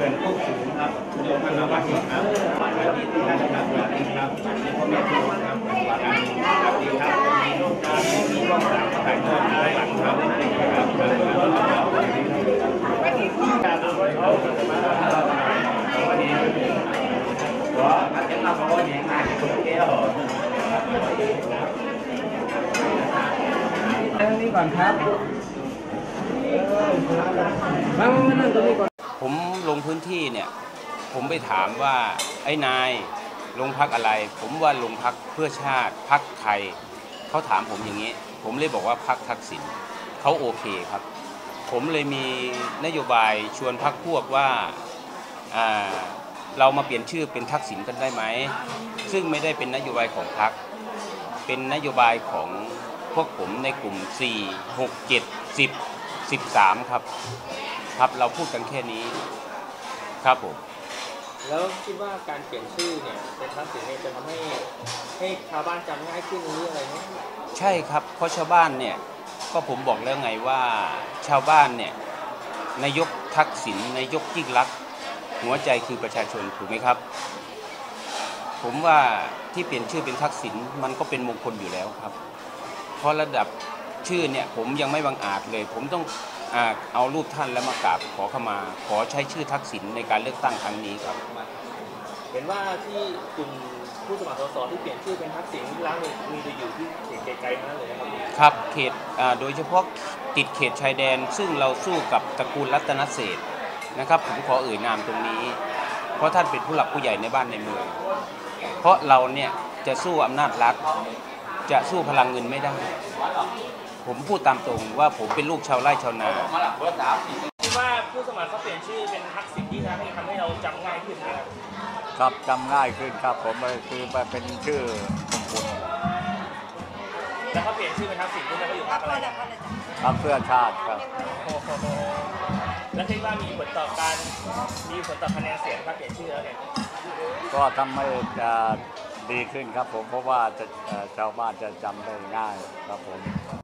เกินปุ๊บสูงครับโยมันวัฒน์ครับวัสดีทุกท่านครับวัสดีครับวัสดีพ่อแม่ทุกคนครับสวัสดีครับมีโรคการมีโรคต่างๆถ่ายทอดได้หลังครับครับครับเรื่องนี้ก่อนครับมามานั่ง เนี่ยผมไปถามว่าไอ้นายลงพักอะไร ผมว่าลงพักเพื่อชาติพักไทยเขาถามผมอย่างนี้ ผมเลยบอกว่าพักทักษิณเขาโอเคครับ ผมเลยมีนโยบายชวนพักพวกว่าาเรามาเปลี่ยนชื่อเป็นทักษิณกันได้ไหม ซึ่งไม่ได้เป็นนโยบายของพักเป็นนโยบายของพวกผมในกลุ่ม 4 6 7 10 13 ครับ ครับเราพูดกันแค่นี้ ครับผม แล้วคิดว่าการเปลี่ยนชื่อเนี่ยเป็นทักษิณเนี่ยจะทำให้ให้ชาวบ้านจำง่ายขึ้นหรืออะไรไหมใช่ครับ เพราะชาวบ้านเนี่ยก็ผมบอกแล้วไงว่าชาวบ้านเนี่ยนายกทักษิณนายกยิ่งรักษณ์หัวใจคือประชาชนถูกไหมครับ ผมว่าที่เปลี่ยนชื่อเป็นทักษิณมันก็เป็นมงคลอยู่แล้วครับ เพราะระดับชื่อเนี่ยผมยังไม่บังอาจเลย ผมต้องอา เอารูปท่านแล้วมากราบขอขมา ขอใช้ชื่อทักษิณในการเลือกตั้งครั้งนี้ครับ เห็นว่าที่กลุ่มผู้สมัครสสที่เปลี่ยนชื่อเป็นทักษิณที่ร้านเนี่ยมีจะอยู่ที่เขตไกลๆนั่นเลยนะครับครับเขตอ่าโดยเฉพาะติดเขตชายแดน ซึ่งเราสู้กับตระกูลรัตนเศรษฐ์นะครับผมขอเอ่ยนามตรงนี้ เพราะท่านเป็นผู้หลักผู้ใหญ่ในบ้านในเมือง เพราะเราเนี่ยจะสู้อำนาจรัฐจะสู้พลังเงินไม่ได้ ผมพูดตามตรงว่าผมเป็นลูกชาวไร่ชาวนาคิดว่าผู้สมัครเขาเปลี่ยนชื่อเป็นทักษิณที่ทำให้ทำให้เราจำง่ายขึ้นนะครับครับจำง่ายขึ้นครับผมเลยคือมาเป็นชื่อมงคลแล้วเขาเปลี่ยนชื่อเป็นทักษิณที่เขาอยู่พรรคอะไรนะครับเพื่อชาติครับโอ้โหแล้วคิดว่ามีผลต่อการมีผลต่อคะแนนเสียงถ้าเปลี่ยนชื่อแล้วเนี่ยก็ทำให้จะดีขึ้นครับผมเพราะว่าจะเอ่อชาวบ้านจะจำได้ง่ายครับผม